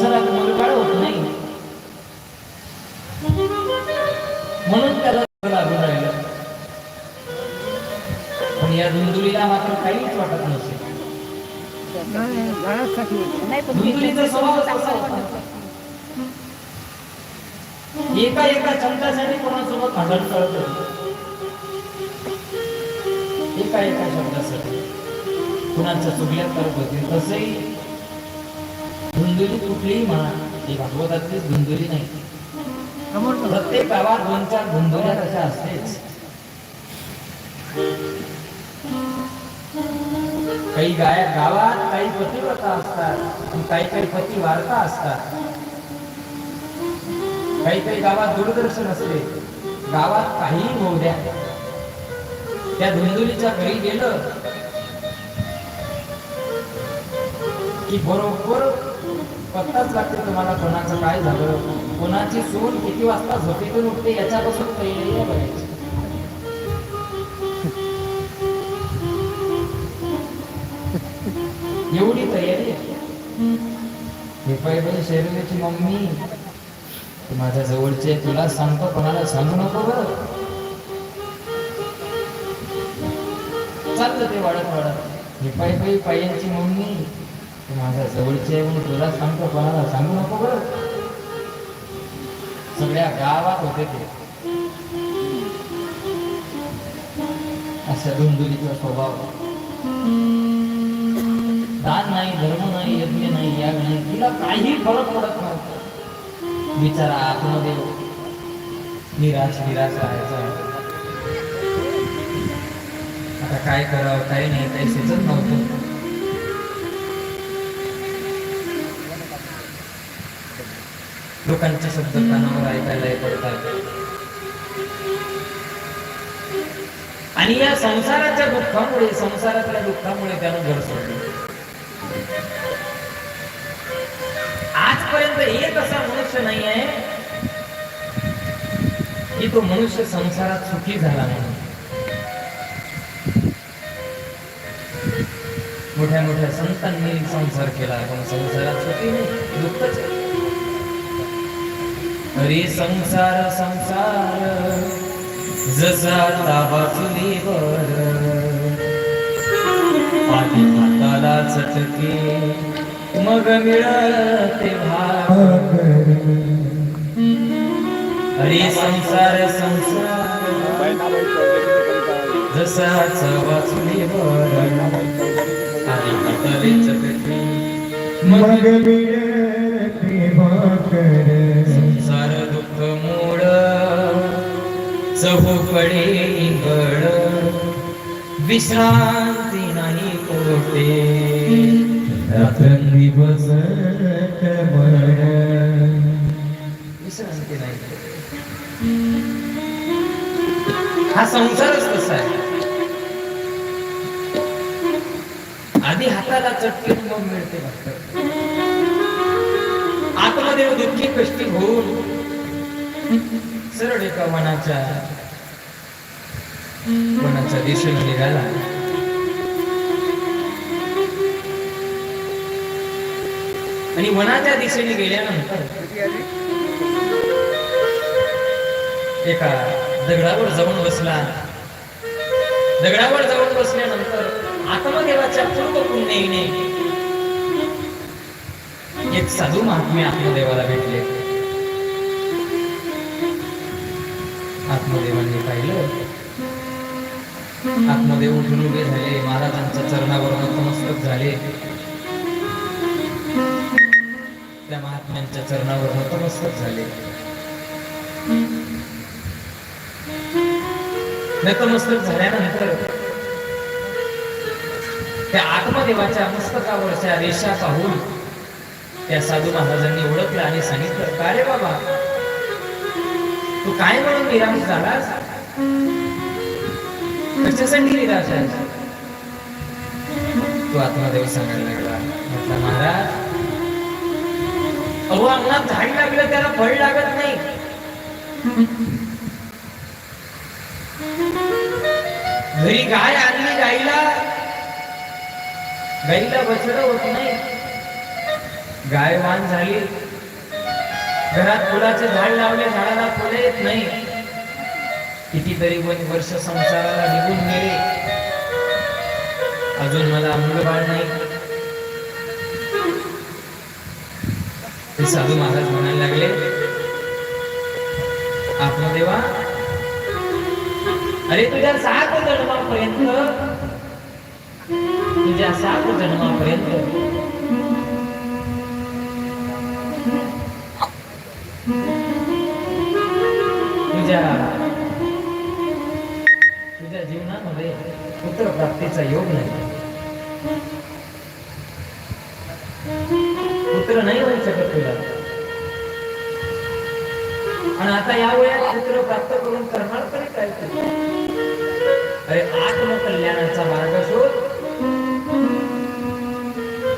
संसारात मुलबाळ होत नाही. म्हणून त्याला लागून राहिलं पण या धुंदुलीला मात्र काहीच वाटत नसेल धुंदुलीचा स्वभाव होता. एका एका शब्दासाठी कोणासोबत करत होती. एका एका शब्दासाठी. कुणाच्या चुगल्या करत होते तसंही धुंदुली कुठलीही म्हणा ही भागवतातलीच धुंदुली नाही. प्रत्येक गावात दोन चार धुंदुल्या तशा असतेच. काही गाय गावात काही पतिव्रता असतात काही काही पती वार्ता असतात. काही काही गावात दूरदर्शन असते गावात काहीही होऊ द्या. त्या धुंदुलीच्या घरी गेलं की बरोबर पत्ताच लागते तुम्हाला कोणाचं काय झालं. कोणाची सून किती वाजता झोपेतून उठते याच्यापासून तयारी बघायची. एवढी तयारी आहे. हे पाहिजे मम्मी. माझ्या जवळचे तुला सांगतो कोणाला सांगू नको बरं. चाललं ते वाढत वाढत. हे पायी पायी पायांची मम्मी. माझ्या जवळचे आहे म्हणून तुला सांगतो कोणाला सांगू नको बरं. सगळ्या गावात होते ते. अशा धुंदुलीचा स्वभाव. दान नाही धर्म नाही यज्ञ नाही याग नाही. तिला काही फरक पडत नव्हतं. बिचारा आतमध्ये निराश निराश राहायचा. आता काय करावं काही नाही काही सुचत नव्हतं. लोकांचे शब्द कानावर ऐकायला पडतात. आणि या संसाराच्या दुःखामुळे संसारातल्या दुःखामुळे त्यानं घर सोडलं. आजपर्यंत एक असा मनुष्य नाही आहे की तो मनुष्य संसारात सुखी झाला म्हणून मोठ्या मोठ्या संतांनी संसार केला पण संसारात सुखी नाही दुःखच आहे. हरी संसार संसार जसा ताबा चुलीवर पाणी हाताला चटके मग मिळते भाकर हरी संसार संसार जसा चवा चुलीवर पाणी हाताले चटके मग मग मिळते भाकर चहूकडे गड विश्रांती नाही कोटे रात्रंदिवस विश्रांती नाही हा संसारच कसा आहे. आधी हाताला चटके मग मिळते भाकर आतमध्ये दुःखी कष्टी होऊन सरळ एका मनाच्या वनाच्या दिशेने निघाला. आणि वनाच्या दिशेने गेल्यानंतर एका दगडावर जाऊन बसला. दगडावर जाऊन बसल्यानंतर आत्मदेवाच्या पूर्व पुण्याईने एक साधू महात्मे आत्मदेवाला भेटले. आत्मदेवांनी पाहिलं. आत्मदेव उठून उभे झाले. महाराजांच्या चरणावर नतमस्तक झाले. त्या महात्म्यांच्या चरणावर नतमस्तक झाले. नतमस्तक झाल्यानंतर त्या आत्मदेवाच्या मस्तकावरच्या रेषा पाहून त्या साधू महाराजांनी ओळखलं आणि सांगितलं का रे बाबा? तू काय म्हणून निराश झालास? कशासाठी निराश आहे. तो आत्मदेव सांगायला लागला. महाराज अहो अंगणात झाड लागलं त्याला फळ लागत नाही. घरी गाय आणली गाईला. गाईला बछड होत नाही. गाय वान झाली. घरात फुलाचे झाड लावले झाडाला फुले येत नाही. कितीतरी वन वर्ष संसाराला निघून गेले. अजून मला मुलबाळ नाही. साधू महाराज म्हणायला लागले आत्मदेवा अरे तुझ्या सात जन्मापर्यंत तुझ्या सात जन्मापर्यंत तुझ्या तुझ्या जीवनामध्ये पुत्र प्राप्तीचा योग नाही. पुत्र नाही होऊ शकत तुला. आणि आता या वयात पुत्र प्राप्त करून करणार तरी काय अरे आत्मकल्याणाचा मार्ग शोध.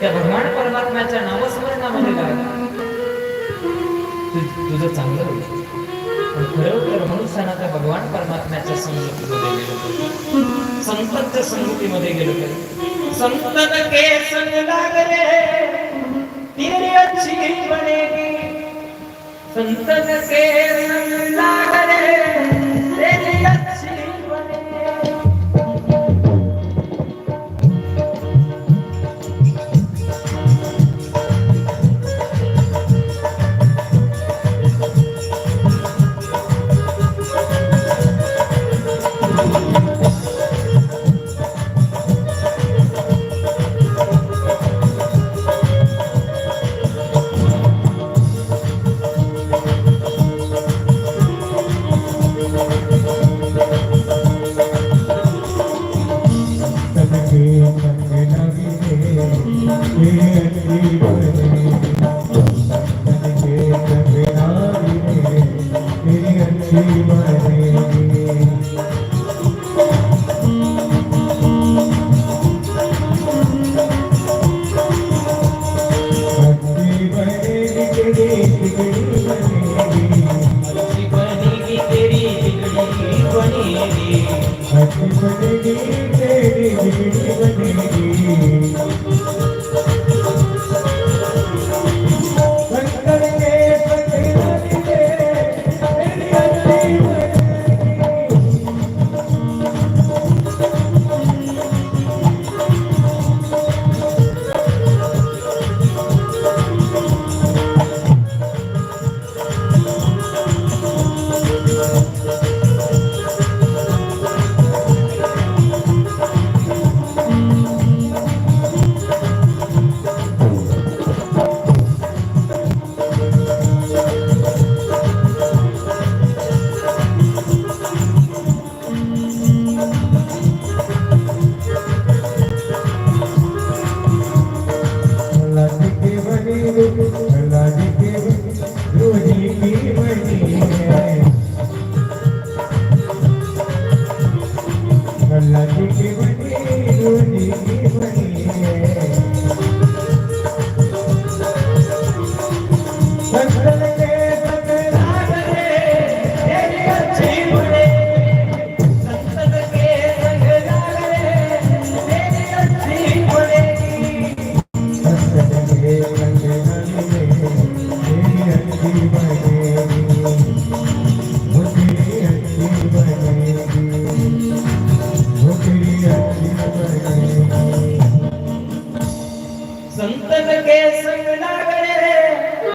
त्या भगवान परमात्म्याच्या नामस्मरणामध्ये लागला तुझं चांगलं होईल. पण खरोखर मनुष्यानं त्या भगवान परमात्म्याच्या संगतीमध्ये गेलो संतांच्या संगतीमध्ये गेलो संतन के संग लागले तेरी अच्छी बनेगी संतन के संग लागले अल्लाह की बनी रोजी की बनी है